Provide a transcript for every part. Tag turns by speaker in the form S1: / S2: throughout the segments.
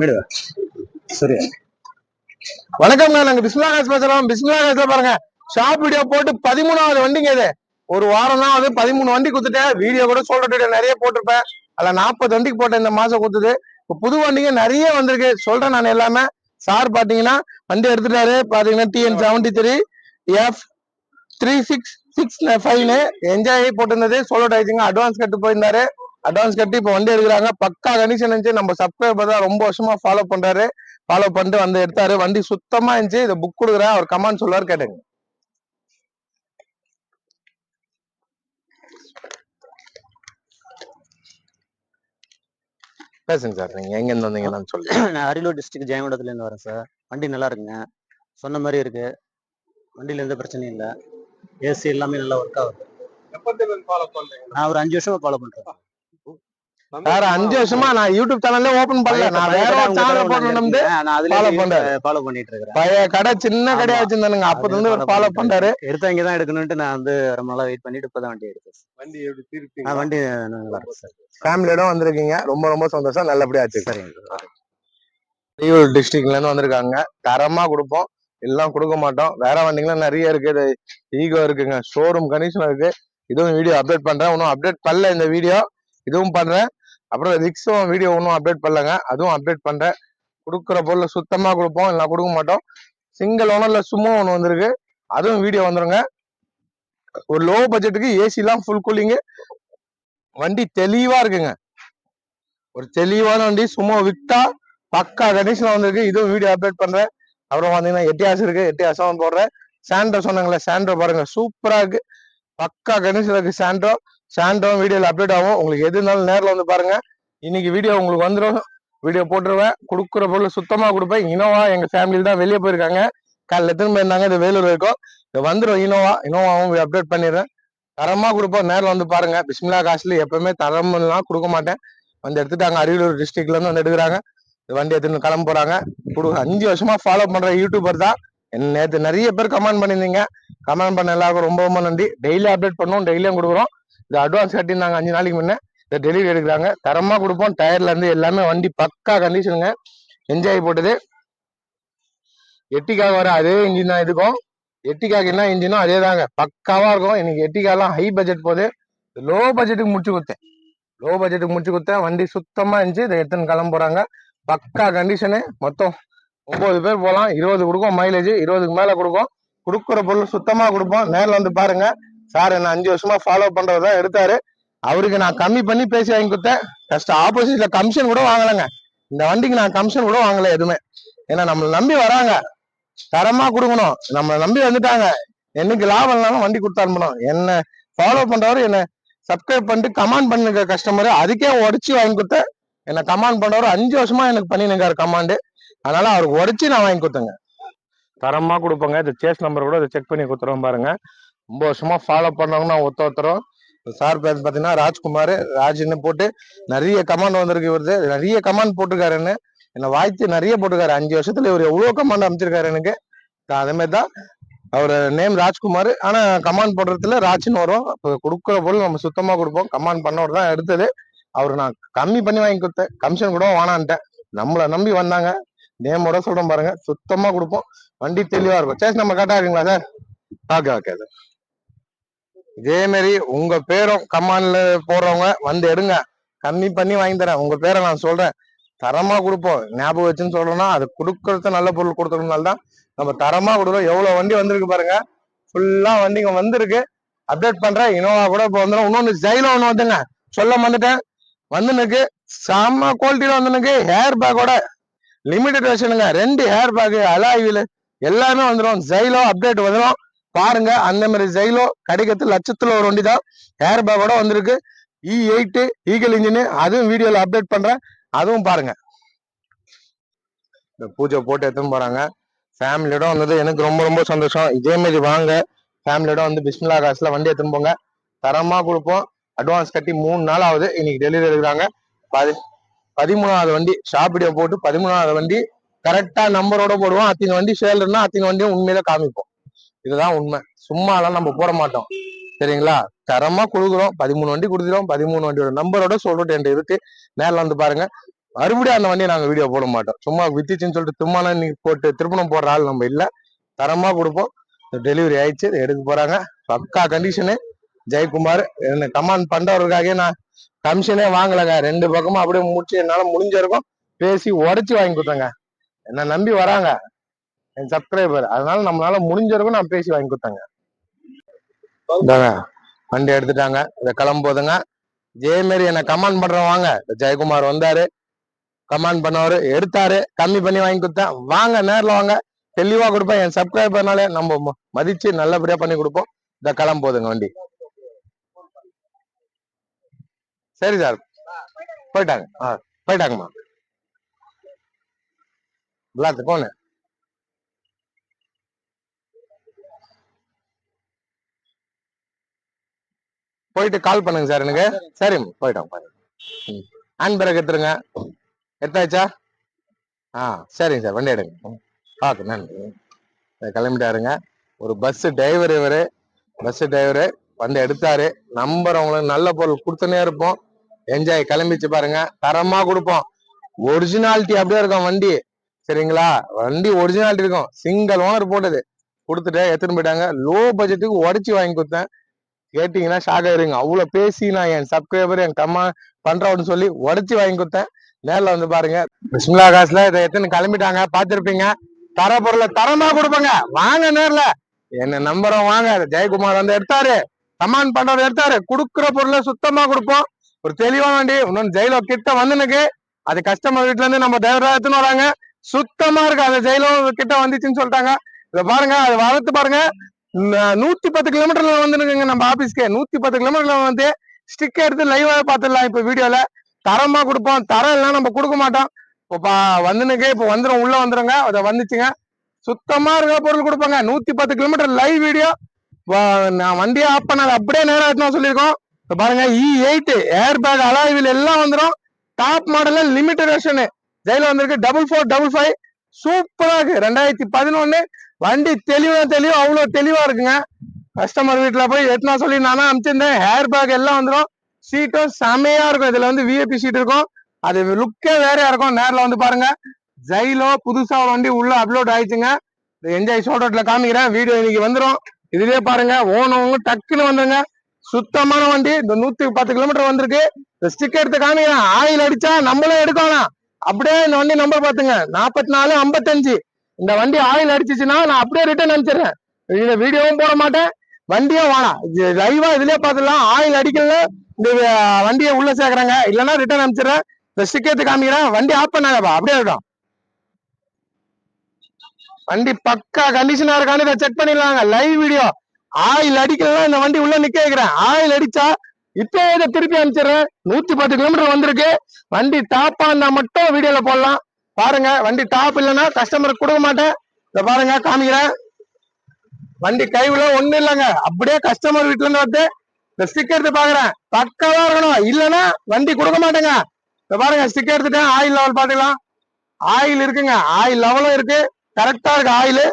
S1: விடுவா சரி.
S2: வணக்கம்ங்க. நாங்க பிஸ்மிலா காசு பேசுறோம். பிஸ்மிலா காசுல பாருங்க. ஷாப் வீடியோ போட்டு பதிமூணாவது வண்டிங்க இது. ஒரு வாரம் தான் வந்து பதிமூணு வண்டி கொடுத்துட்டேன் வீடியோ கூட சொல்ற நிறைய போட்டிருப்பேன். அதுல நாற்பது வண்டிக்கு போட்டேன் இந்த மாசம் கொடுத்தது இப்போ புது வண்டிங்க நிறைய வந்திருக்கு. சொல்றேன் நான் எல்லாமே. சார் பாத்தீங்கன்னா வண்டி எடுத்துட்டாரு. பாத்தீங்கன்னா TN seventy three F three six six ஃபைவ்னு என்ஜாய் போட்டிருந்தது. சோலோ டைச்சிங்க அட்வான்ஸ் கட்டு போயிருந்தாரு. அட்வான்ஸ் கட்டி இப்போ வண்டி எடுக்கிறாங்க. பக்கா கண்டிஷன் இருந்துச்சு? நம்ம சப்ஸ்கிரைபர் தான் ரொம்ப வருஷமா ஃபாலோ பண்றாரு. ஃபாலோ பண்ணிட்டு வந்து எடுத்தாரு. வண்டி சுத்தமா இருந்துச்சு. இதை புக் கொடுக்குறேன். அவர் கமெண்ட் சொல்லுவார் கேட்டுங்க பேசுங்க சார் நீங்க எங்க இருந்து வந்தீங்கன்னு சொல்லி
S1: நான் அரியலூர் டிஸ்ட்ரிக்ட் ஜெயங்கொண்டத்துல இருந்து வரேன் சார் வண்டி நல்லா இருக்குங்க. சொன்ன மாதிரி இருக்கு. வண்டியில எந்த பிரச்சனையும் இல்லை. ஏசி எல்லாமே நல்லா ஒர்க் ஆகுது நான் ஒரு அஞ்சு வருஷமா ஃபாலோ பண்றேன்.
S2: வேற அஞ்சு வருஷமா நான் யூடியூப் சேனல்ல ஓபன் பண்ணல. நான் வேற ஒரு சேனல் போடணும் follow பண்றாரு.
S1: ஃபாலோ பண்ணிட்டு இருக்கிறேன்.
S2: பழைய கடை சின்ன கடையா வச்சிருந்தானுங்க. அப்பத்துல இருந்து ஒரு ஃபாலோ பண்றாரு
S1: எடுத்தா இங்க தான் எடுக்கணும்ட்டு நான் வந்து ரொம்ப நாளா வெயிட் பண்ணிட்டு இப்பதான் வண்டி எடுத்தேன்.
S3: வண்டி எப்படி திருப்பி
S1: வண்டி நல்லா
S2: ஃபேமிலியோட வந்திருக்கீங்க. ரொம்ப ரொம்ப சந்தோஷம். நல்லபடியா ஆச்சு.
S1: சரிங்க சார்.
S2: அரியலூர் டிஸ்ட்ரிக்ட்ல இருந்து வந்திருக்காங்க. தரமா கொடுப்போம். எல்லாம் கொடுக்க மாட்டோம். வேற வண்டிங்களும் நிறைய இருக்கு. ஈகோ இருக்குங்க. ஷோரூம் கண்டிஷன் இருக்கு. இதுவும் வீடியோ அப்டேட் பண்றேன். இன்னும் அப்டேட் பண்ணல இந்த வீடியோ. இதுவும் பண்றேன். அப்புறம் ரிக்ஸும் வீடியோ ஒன்றும் அப்டேட் பண்ணலங்க. அதுவும் அப்டேட் பண்ணுறேன் கொடுக்குற பொருள் சுத்தமாக கொடுப்போம் இல்லை கொடுக்க மாட்டோம். சிங்கிள் ஓனரில் சும்மா ஒன்று வந்திருக்கு. அதுவும் வீடியோ வந்துருங்க. ஒரு லோ பட்ஜெட்டுக்கு ஏசிலாம் ஃபுல் கூலிங்கு வண்டி தெளிவாக இருக்குங்க. ஒரு தெளிவான வண்டி சும்மா விட்டா பக்கா கண்டிஷனில் வந்திருக்கு. இதுவும் வீடியோ அப்டேட் பண்ணுறேன் அப்புறம் பாத்தீங்கன்னா எட்டியாஸ் இருக்குது எட்டியாசம் போடுறேன். சாண்ட்ரோ சொன்னாங்களே சாண்ட்ரோ பாருங்கள் சூப்பராக இருக்குது பக்கா கண்டிஷனில் இருக்குது சாண்ட்ரோ சாண்ட்ரோ வீடியோவில் அப்டேட் ஆகும். உங்களுக்கு எது இருந்தாலும் நேரில் வந்து பாருங்க. இன்னைக்கு வீடியோ உங்களுக்கு வந்துடும் வீடியோ போட்டுருவேன். கொடுக்குற பொருள் சுத்தமாக கொடுப்பேன். இனோவா எங்கள் ஃபேமிலியில தான் வெளியே போயிருக்காங்க. காலையில் எத்தனை போயிருந்தாங்க இது வேலூர் இருக்கும். இது வந்துடும் இனோவா. இனோவாவும் அப்டேட் பண்ணிடுறேன். தரமாக கொடுப்போம். நேரில் வந்து பாருங்க. பிஸ்மிலா காசுல எப்பவுமே தரம்லாம் கொடுக்க மாட்டேன். வந்து எடுத்துட்டாங்க. அரியலூர் டிஸ்ட்ரிக்ட்லேருந்து வந்து எடுக்கிறாங்க. இந்த வண்டி எடுத்துன்னு கிளம்ப போகிறாங்க கொடு அஞ்சு வருஷமாக ஃபாலோ பண்ணுற யூடியூபர் தான். நேற்று நிறைய பேர் கமெண்ட் பண்ணியிருந்தீங்க. கமெண்ட் பண்ண எல்லாருக்கும் ரொம்ப ரொம்ப நன்றி. டெய்லி அப்டேட் பண்ணுவோம். டெய்லியும் கொடுக்குறோம். இந்த அட்வான்ஸ் கட்டியிருந்தாங்க அஞ்சு நாளைக்கு முன்னே இந்த டெலிவரி எடுக்கிறாங்க. தரமாக கொடுப்போம். டயர்லேருந்து எல்லாமே வண்டி பக்கா கண்டிஷனுங்க என்ஜாய் போட்டது. எட்டிக்காக வர அதே இன்ஜின் தான் இதுக்கும் எட்டிக்காக்கு என்ன இன்ஜினோ அதே தாங்க. பக்காவாக இருக்கும். எனக்கு எட்டிக்காலாம் ஹை பட்ஜெட் போகுது லோ பட்ஜெட்டுக்கு முடிச்சு கொடுத்தேன். லோ பட்ஜெட்டுக்கு முடிச்சு கொடுத்தேன். வண்டி சுத்தமாக இருந்துச்சு. இதை எடுத்துன்னு கிளம்ப போகிறாங்க பக்கா கண்டிஷனு மொத்தம் ஒம்பது பேர் போகலாம். இருபது கொடுக்கும் மைலேஜ் இருபதுக்கு மேலே கொடுக்கும். கொடுக்குற பொருள் சுத்தமாக கொடுப்போம். நேரில் வந்து பாருங்கள் சார் என்ன அஞ்சு வருஷமா ஃபாலோ பண்றதுதான் எடுத்தாரு. அவருக்கு நான் கம்மி பண்ணி பேசி வாங்கி கொடுத்தேன். கஷ்டம் ஆப்போசிட்ல கமிஷன் கூட வாங்கலைங்க. இந்த வண்டிக்கு நான் கமிஷன் கூட வாங்கல எதுவுமே. ஏன்னா நம்மளை நம்பி வராங்க. தரமா கொடுக்கணும். நம்மளை நம்பி வந்துட்டாங்க. என்னைக்கு லாபம் இல்லாம வண்டி கொடுத்து அனுப்பணும். என்ன ஃபாலோ பண்றவரு என்ன சப்ஸ்கிரைப் பண்ணிட்டு கமாண்ட் பண்ணுங்க கஸ்டமர் அதுக்கே உடச்சி வாங்கி கொடுத்தேன் என்ன கமாண்ட் பண்றவரு அஞ்சு வருஷமா எனக்கு பண்ணினுக்காரு கமாண்டு அதனால அவருக்கு உடச்சி நான் வாங்கி கொடுத்தேங்க. தரமா கொடுப்பேங்க. இந்த சேஸ் நம்பர் கூட இதை செக் பண்ணி கொடுத்துருவோம் பாருங்க. ரொம்ப வருஷமா ஃபாலோ பண்ணவங்க நான் ஒருத்த ஒருத்தரும் சார் பேர் பார்த்தீங்கன்னா ராஜ்குமார் ராஜ்னு போட்டு நிறைய கமாண்ட் வந்திருக்கு இவருது. நிறைய கமாண்ட் போட்டிருக்காருன்னு என்னை? வாழ்த்து நிறைய போட்டிருக்காரு. அஞ்சு வருஷத்துல இவர் எவ்வளோ கமாண்ட் அமைச்சிருக்காரு எனக்கு. அதே மாதிரி தான் அவர் நேம் ராஜ்குமார். ஆனால் கமாண்ட் போடுறதுல ராஜ்னு வரும். இப்போ கொடுக்குற பொருள் நம்ம சுத்தமாக கொடுப்போம். கமாண்ட் பண்ணவர் தான் எடுத்தது. அவர் நான் கம்மி பண்ணி வாங்கி கொடுத்தேன். கமிஷன் கூட வானான்ட்டேன். நம்மளை நம்பி வந்தாங்க. நேமோட சொல்கிறோம் பாருங்க. சுத்தமாக கொடுப்போம். வண்டி தெளிவாக இருக்கும். சேஸ் நம்ம கரெக்டாக இருக்குங்களா சார் ஓகே ஓகே சார் இதே மாதிரி உங்க பேரும் கமான்ல போடுறவங்க வந்து எடுங்க. கம்மி பண்ணி வாங்கி தரேன். உங்க பேரை நான் சொல்றேன். தரமா கொடுப்போம். ஞாபகம் வச்சுன்னு சொல்றோம்னா அது கொடுக்கறது நல்ல பொருள் கொடுக்கறதுனால தான் நம்ம தரமா கொடுக்குறோம். எவ்வளவு வண்டி வந்திருக்கு பாருங்க. ஃபுல்லா வண்டிங்க வந்திருக்கு. அப்டேட் பண்றேன். இனோவா கூட இப்போ வந்துடும் இன்னொன்று ஜைலோ ஒன்று வந்துங்க. சொல்ல வந்துட்டேன் வந்துனுக்கு செம்ம குவாலிட்டியில வந்துனுக்கு ஹேர் பேக்கோட லிமிடெட் வெர்ஷனுங்க ரெண்டு ஹேர் பேக் அலாய்வில் எல்லாமே வந்துடும் ஜைலோ அப்டேட் வந்துடும் பாருங்க அந்த மாதிரி ஜெயிலோ கிடைக்கிறது லட்சத்துல ஒரு வண்டி தான் ஏர் பேக்கோட வந்திருக்கு. இ எயிட்டு ஈகல் இன்ஜின் அதுவும் வீடியோல அப்டேட் பண்றேன். அதுவும் பாருங்க. இந்த பூஜை போட்டு எடுத்துன்னு போறாங்க. ஃபேமிலியோட வந்தது எனக்கு ரொம்ப ரொம்ப சந்தோஷம். இதே மாதிரி வாங்க. ஃபேமிலியோட வந்து பிஸ்மிலா காசுல வண்டி எடுத்துன்னு போங்க. தரமா கொடுப்போம். அட்வான்ஸ் கட்டி மூணு நாள் ஆகுது. இன்னைக்கு டெலிவரி எடுக்கிறாங்க. பதி பதிமூணாவது வண்டி ஷாப் வீடியோ போட்டு பதிமூணாவது வண்டி கரெக்டா நம்பரோட போடுவோம். அத்தனை வண்டி சேல்னா அத்தனை வண்டியும் உண்மையில காமிப்போம். இதுதான் உண்மை. சும்மாலாம் நம்ம போட மாட்டோம். சரிங்களா? தரமா கொடுக்குறோம். பதிமூணு வண்டி கொடுத்துருவோம் பதிமூணு வண்டியோட நம்பரோட சொல்லிட்டு என்கிட்ட இருக்கு. நேரில் வந்து பாருங்க. மறுபடியும் அந்த வண்டியை நாங்கள் வீடியோ போட மாட்டோம். சும்மா வித்துச்சுன்னு சொல்லிட்டு சும்மா இன்னைக்கு போட்டு திருப்பணம் போடுற ஆள் நம்ம இல்லை. தரமா கொடுப்போம். டெலிவரி ஆயிடுச்சு. எடுக்க போறாங்க. பக்கா கண்டிஷனு ஜெயக்குமார் என்ன கமாண்ட் பண்றவருக்காக நான் கமிஷனே வாங்கலைங்க. ரெண்டு பக்கமும் அப்படியே முடிச்சு என்னால முடிஞ்சிருக்கும் பேசி உடச்சி வாங்கி கொடுத்தேங்க. என்ன நம்பி வராங்க. என் சப்ஸ்கிரைபர் அதனால நம்மளால முடிஞ்ச அளவுக்கு நான் பேசி வாங்கி கொடுத்தேங்க. வண்டி எடுத்துட்டாங்க. இதை கிளம்போதுங்க. இதே மாரி என்ன கமாண்ட் பண்றோம் வாங்க. ஜெயக்குமார் வந்தாரு. கமாண்ட் பண்ணவரு எடுத்தாரு. கம்மி பண்ணி வாங்கி கொடுத்தேன். வாங்க நேர்ல வாங்க. தெளிவா கொடுப்பேன். என் சப்ஸ்கிரைபர்னாலே நம்ம ம- மதிச்சு நல்லபடியா பண்ணி கொடுப்போம். இந்த கிளம்போதுங்க வண்டி. சரி சார். போயிட்டாங்க. ஆ போயிட்டாங்கம்மா. விளாத்து போனேன் போயிட்டு கால் பண்ணுங்க சார் எனக்கு. சரி போயிட்டோம் ம். ஹேண்ட் பேக் எடுத்துருங்க. எடுத்தாச்சா? ஆ சரிங்க சார் வண்டி எடுங்க. பார்த்து நன்றி. கிளம்பிட்டாருங்க. ஒரு பஸ் டிரைவர் இவரு. பஸ் டிரைவரு வந்து எடுத்தாரு. நம்பர் அவங்களுக்கு நல்ல பொருள் கொடுத்துனே இருப்போம். என்ஜாய் கிளம்பிச்சு பாருங்க. தரமா கொடுப்போம். ஒரிஜினாலிட்டி அப்படியே இருக்கும் வண்டி. சரிங்களா? வண்டி ஒரிஜினாலிட்டி இருக்கும். சிங்கிள் ஓனர் போட்டது. கொடுத்துட்டு எடுத்துன்னு போயிட்டாங்க. லோ பட்ஜெட்டுக்கு உடச்சி வாங்கி கொடுத்தேன். கேட்டீங்கன்னா ஷாக் ஆயிருங்க. அவ்வளோ பேசி நான் என் சப்ஸ்கிரைபர் என் கம்மா பண்றோம்னு சொல்லி உடச்சி வாங்கி கொடுத்தேன். நேரில் வந்து பாருங்க. பிஸ்மிலா காசுல இதை எத்தனை கிளம்பிட்டாங்க. பார்த்துருப்பீங்க. தர பொருளை தரமா கொடுப்பங்க. வாங்க நேரில். என்ன நம்பரும் வாங்க. ஜெயக்குமார் வந்து எடுத்தாரு. கமான் பண்றவர் எடுத்தாரு. கொடுக்குற பொருளை சுத்தமா கொடுப்போம். ஒரு தெளிவான வண்டி இன்னொன்று ஜெயிலோ கிட்ட வந்துனுக்கு அது கஸ்டமர் வீட்டுல இருந்து நம்ம டிரைவரா எடுத்துன்னு வராங்க. சுத்தமா இருக்கு. அந்த ஜெயிலோ கிட்ட வந்துச்சுன்னு சொல்லிட்டாங்க. இதை பாருங்க. அது வளர்த்து பாருங்க. நூத்தி பத்து கிலோமீட்டர்ல வந்துருக்குங்க நம்ம ஆபீஸ்க்கு நூத்தி பத்து கிலோமீட்டர்ல வந்து ஸ்டிக் எடுத்து லைவாவே பாத்துடலாம் இப்ப வீடியோல தரமா கொடுப்போம். தரம் எல்லாம் நம்ம கொடுக்க மாட்டோம். இப்போ பா- வந்துனுக்கு இப்போ வந்துடும் உள்ள வந்துருங்க. அதை வந்துச்சுங்க. சுத்தமா இருக்கிற பொருள் கொடுப்பாங்க. நூத்தி பத்து கிலோமீட்டர் லைவ் வீடியோ நான் வண்டியை ஆஃப் பண்ணாத அப்படியே நேரம் எடுத்துனா சொல்லியிருக்கோம். இப்ப பாருங்க இ எயிட் ஏர் பேக் அலாய்வில் எல்லாம் வந்துடும் டாப் மாடல்ல லிமிட்டட் வெர்ஷனு ஜெயில வந்திருக்கு டபுள் ஃபோர் டபுள் ஃபைவ் சூப்பராக இருக்கு. ரெண்டாயிரத்தி பதினொன்னு வண்டி தெளிவா தெளிவா அவ்வளோ தெளிவா இருக்குங்க. கஸ்டமர் வீட்டில் போய் எத்தனா சொல்லி நானும் அனுப்பிச்சிருந்தேன் ஹேர் பேக் எல்லாம் வந்துடும் சீட்டும் செமையா இருக்கும். இதுல வந்து விஐபி சீட் இருக்கும். அது லுக்கே வேறையா இருக்கும். நேரில் வந்து பாருங்க. ஜெயிலோ புதுசா வண்டி உள்ள அப்லோட் ஆயிடுச்சுங்க. என்ஜாய் ஷோட்டோட்ல காமிக்கிறேன். வீடியோ இன்னைக்கு வந்துடும் இதுலயே பாருங்க. ஓனவங்க டக்குன்னு வந்துருங்க. சுத்தமான வண்டி. இந்த நூத்தி பத்து கிலோமீட்டர் வந்திருக்கு. இந்த ஸ்டிக்கர் எடுத்து காமிக்கிறேன். ஆயில் அடிச்சா நம்மளே எடுக்கலாம். அப்படியே இந்த வண்டி நம்பர் பாத்துங்க நாற்பத்தி நாலு ஐம்பத்தஞ்சு. இந்த வண்டி ஆயில் அடிச்சிச்சுன்னா நான் அப்படியே ரிட்டர்ன் அனுப்பிச்சிடுறேன். இந்த வீடியோவும் போட மாட்டேன். வண்டியும் வேணாம் லைவா இதுலயே பார்த்துடலாம். ஆயில் அடிக்கல. இந்த வண்டியை உள்ள சேர்க்குறாங்க. இல்லைன்னா ரிட்டர்ன் அனுப்பிச்சிடுறேன். இந்த ஸ்டிக்கர் காமிக்கிறேன். வண்டி ஆஃப் பண்ணாதப்பா. அப்படியே இருக்கும் வண்டி பக்கா கண்டிஷனா இருக்கான்னு இதை செக் பண்ணிடலாங்க. லைவ் வீடியோ ஆயில் அடிக்கலாம் இந்த வண்டி உள்ள நிக்க வைக்கிறேன். ஆயில் அடிச்சா இப்போ இதை திருப்பி அனுப்பிச்சிடுறேன். நூத்தி பத்து கிலோமீட்டர் வந்திருக்கு. வண்டி டாப்பா இருந்தா மட்டும் வீடியோல போடலாம். பாருங்க வண்டி டாப் இல்லைன்னா கஸ்டமருக்கு கொடுக்க மாட்டேன். இதை பாருங்க காமிக்கிறேன். வண்டி கைவுல ஒண்ணு இல்லைங்க. அப்படியே கஸ்டமர் வீட்டுல இருந்து வந்து இந்த ஸ்டிக்கர் எடுத்து பாக்குறேன் பக்காவா இருக்கணும். இல்லைன்னா வண்டி கொடுக்க மாட்டேங்க. இதை பாருங்க ஸ்டிக்கர் எடுத்துட்டேன். ஆயில் லெவல் பாத்துக்கலாம் ஆயில் இருக்குங்க. ஆயில் லெவலும் இருக்கு. கரெக்டா இருக்கு ஆயில்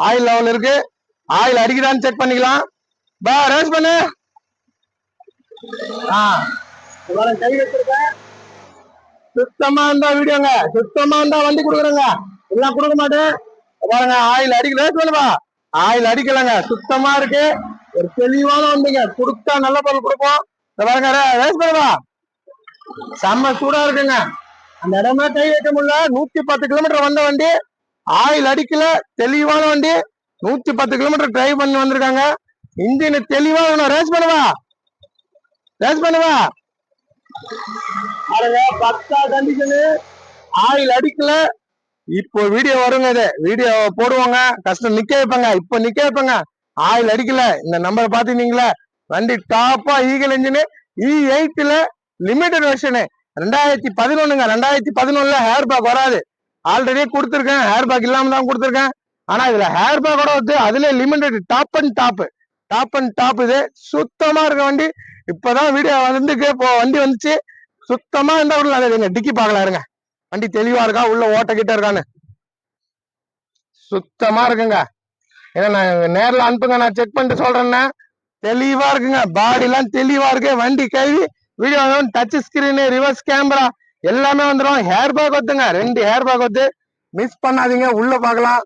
S2: ஆயில் லெவல் இருக்கு. ஆயில் அடிக்குதான்னு செக் பண்ணிக்கலாம். பா ரேஸ் பண்ணு. ஆ. கை வச்சிருக்கேன். சுத்தமா இருந்தா வீடியோங்க. சுத்தமா இருந்தா வண்டி கொடுக்குறேங்க. எல்லாம் கொடுக்க மாட்டேன். பாருங்க ஆயில் அடிக்க சொல்லுவா பண்ணுவா ஆயில் அடிக்கலங்க. சுத்தமா இருக்கு. ஒரு தெளிவான வண்டிங்க. கொடுத்தா நல்ல பொருள் கொடுப்போம். பாருங்க ரேஸ் பண்ணுவா செம்ம சூடா இருக்குங்க. அந்த இடமே கை வைக்க முடியல. நூத்தி பத்து கிலோமீட்டர் வந்த வண்டி. ஆயில் அடிக்கல. தெளிவான வண்டி. நூத்தி பத்து கிலோமீட்டர் டிரைவ் பண்ணி வந்திருக்காங்க. இன்ஜின் தெளிவா வேணும். ரேஸ் பண்ணுவா. ரேஸ் பண்ணுவா. பாருங்க கண்டிஷனு ஆயில் அடிக்கல. இப்போ வீடியோ வருங்க இது. வீடியோ போடுவாங்க. கஷ்டம் நிக்க வைப்பாங்க. இப்ப நிக்க வைப்பாங்க. ஆயில் அடிக்கல. இந்த நம்பர் பாத்துட்டீங்களா வண்டி டாப்பா ஈகல் இன்ஜினு இ எயிட்ல லிமிடெட் வெர்ஷனு ரெண்டாயிரத்தி பதினொன்னுங்க. ரெண்டாயிரத்தி பதினொன்னுல ஹேர் பேக் வராது. ஆல்ரெடி கொடுத்துருக்கேன். ஹேர் பேக் இல்லாம தான் கொடுத்துருக்கேன். ஆனா இதுல ஹேர் பேக்கோட வந்து அதுல limited top and top top and top இது. சுத்தமா இருக்க வண்டி. இப்பதான் வீடியோ வந்து இப்போ வண்டி வந்துச்சு. சுத்தமா இருந்தா கூட இருங்க டிக்கி பார்க்கலாம் இருங்க. வண்டி தெளிவா இருக்கா? உள்ள ஓட்டக்கிட்ட கிட்ட இருக்கான்னு. சுத்தமா இருக்குங்க. ஏன்னா நான் நேர்ல அனுப்புங்க. நான் செக் பண்ணிட்டு சொல்றேன்னா தெளிவா இருக்குங்க. பாடி எல்லாம் தெளிவா இருக்கு. வண்டி கைவி video touch screen reverse camera எல்லாமே வந்துடும் ஹேர் பேக் ஒத்துங்க. ரெண்டு ஹேர் பேக் ஒத்து. மிஸ் பண்ணாதீங்க. உள்ள பார்க்கலாம்.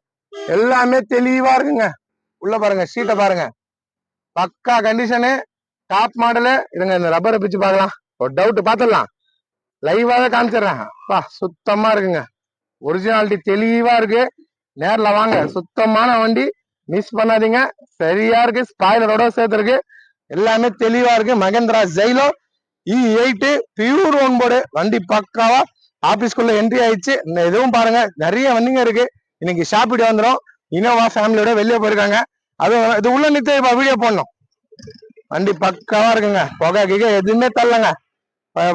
S2: எல்லாமே தெளிவா இருக்குங்க. உள்ள பாருங்க. சீட்டை பாருங்க. பக்கா கண்டிஷனு டாப் மாடலு இதுங்க இந்த ரப்பரை பிச்சு பார்க்கலாம். ஒரு டவுட் பார்த்துடலாம். லைவாக காமிச்சிடுறேன். பா சுத்தமாக இருக்குங்க. ஒரிஜினாலிட்டி தெளிவாக இருக்கு. நேரில் வாங்க. சுத்தமான வண்டி. மிஸ் பண்ணாதீங்க. சரியா இருக்கு. ஸ்பாய்லரோட சேர்த்துருக்கு. எல்லாமே தெளிவா இருக்கு. Mahindra Xylo E eight pure ஒன்போடு போர்டு வண்டி பக்காவா ஆபீஸ்க்குள்ள என்ட்ரி ஆயிடுச்சு. இந்த இதுவும் பாருங்க. நிறைய வண்டிங்க இருக்கு. இன்னைக்கு ஷாப்பிட்டு வந்துடும் இனோவா ஃபேமிலியோட வெளியே போயிருக்காங்க. அதுவும் இது உள்ள நிறுத்தி இப்ப வீடியோ போடணும். வண்டி பக்காவா இருக்குங்க. புகை கிகை எதுவுமே தள்ளங்க.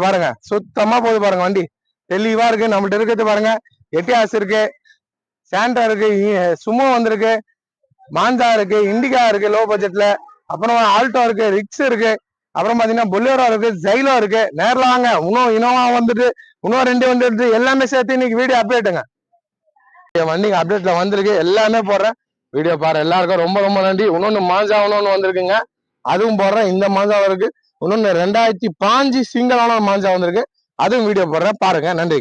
S2: பாருங்க. சுத்தமா போகுது பாருங்க வண்டி. தெளிவா இருக்கு. நம்மள்ட்ட இருக்கிறது பாருங்க. எட்டியாஸ் இருக்கு. சாண்டா இருக்கு. சுமோ வந்திருக்கு. மாந்தா இருக்கு. இண்டிகா இருக்கு லோ பட்ஜெட்ல. அப்புறம் ஆல்டோ இருக்கு. ரிக்ஸ் இருக்கு. அப்புறம் பாத்தீங்கன்னா பொலேரோ இருக்கு. ஜைலோ இருக்கு. நேரில் வாங்க. இன்னும் இனோவா வந்துட்டு இன்னும் ரெண்டு வந்துட்டு எல்லாமே சேர்த்து இன்னைக்கு வீடியோ அப்டேட்டுங்க வண்டிங்க அப்டேட்ல வந்திருக்கு. எல்லாமே போடுறேன். வீடியோ பாரு. எல்லாருக்கும் ரொம்ப ரொம்ப நன்றி. இன்னொன்னு மாஞ்சா இன்னொன்னு வந்திருக்குங்க. அதுவும் போடுறேன். இந்த மாஞ்சா இருக்கு இன்னொன்னு ரெண்டாயிரத்தி பாஞ்சு சிங்களான மாஞ்சா வந்திருக்கு. அதுவும் வீடியோ போடுறேன். பாருங்க. நன்றி.